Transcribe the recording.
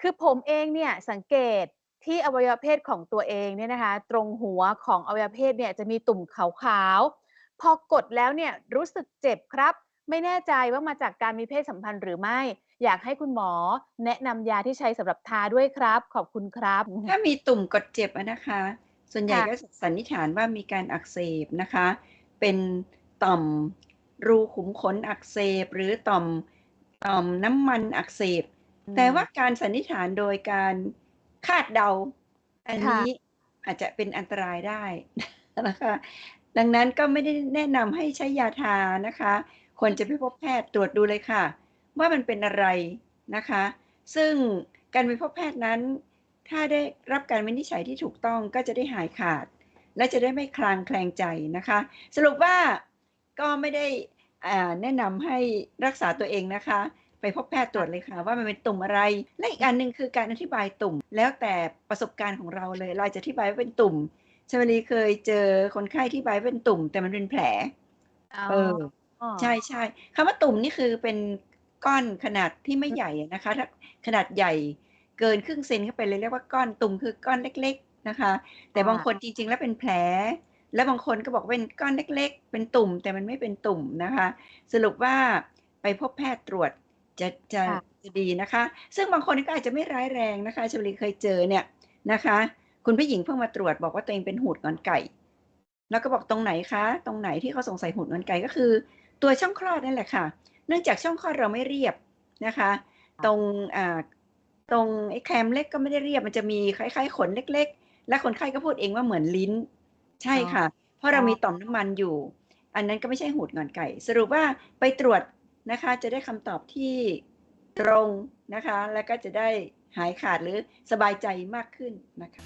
คือผมเองเนี่ยสังเกตที่อวัยวะเพศของตัวเองเนี่ยนะคะ ตรงหัวของอวัยวะเพศเนี่ยจะมีตุ่มขาวๆ พอกดแล้วเนี่ยรู้สึกเจ็บครับ ไม่แน่ใจว่ามาจากการมีเพศสัมพันธ์หรือไม่ อยากให้คุณหมอแนะนำยาที่ใช้สำหรับทาด้วยครับ ขอบคุณครับ ถ้ามีตุ่มกดเจ็บนะคะ ส่วนใหญ่ก็สันนิษฐานว่ามีการอักเสบนะคะ เป็นต่อมรูขุมขนอักเสบ หรือต่อมต่อมน้ำมันอักเสบ แต่ว่าการสันนิษฐานโดยการคาดเดา อันค่ะนี้อาจจะเป็นอันตรายได้นะคะ ดังนั้นก็ไม่ได้แนะนำให้ใช้ยาทานะคะ ควรจะไปพบแพทย์ตรวจดูเลยค่ะ ว่ามันเป็นอะไรนะคะ ซึ่งการไปพบแพทย์นั้น ถ้าได้รับการวินิจฉัยที่ถูกต้องก็จะได้หายขาด และจะได้ไม่คลางแคลงใจนะคะ สรุปว่าก็ไม่ได้อ่าแนะนำให้รักษาตัวเองนะคะ ไปพบแพทย์ตรวจเลยค่ะ ว่ามันเป็นตุ่มอะไร และอีกอันหนึ่งคือการอธิบายตุ่ม แล้วแต่ประสบการณ์ของเราเลย เราจะอธิบายว่าเป็นตุ่มชมรีเคยเจอคนไข้ที่บายว่าเป็นตุ่ม แต่มันเป็นแผลเออใช่ใช่คำว่าตุ่มนี่คือเป็นก้อนขนาดที่ไม่ใหญ่อะนะคะ ถ้าขนาดใหญ่เกินครึ่งเซนเข้าไปเลยเรียกว่าก้อนตุ่มคือก้อนเล็ก ๆนะคะ แต่ค่ะบางคนจริง ๆ แล้วเป็นแผล และบางคนก็บอกเป็นก้อนเล็ก ๆ เป็นตุ่ม แต่มันไม่เป็นตุ่มนะคะ สรุปว่าไปพบแพทย์ตรวจ จะจะค่ะจะดีนะคะ ซึ่งบางคนก็อาจจะไม่ร้ายแรงนะคะชมรีเคยเจอเนี่ยนะคะ คุณผู้หญิงเพิ่งมาตรวจบอกว่าตัวเองเป็นหูดงอนไก่ แล้วก็บอกตรงไหนคะ ตรงไหนที่เขาสงสัยหูดงอนไก่ก็คือ ตัวช่องคลอดนั่นแหละค่ะ เนื่องจากช่องคลอดเราไม่เรียบนะคะ ตรงอ่าตรงไอ้แคมเล็กก็ไม่ได้เรียบมันจะมีคล้ายๆขนเล็ก ๆ และคนไข้ก็พูดเองว่าเหมือนลิ้น ใช่ค่ะ เพราะเรามีต่อมน้ำมันอยู่ อันนั้นก็ไม่ใช่หูดงอนไก่ สรุปว่าไปตรวจ นะคะ จะได้คำตอบที่ตรงนะคะ แล้วก็จะได้หายขาดหรือสบายใจมากขึ้นนะคะ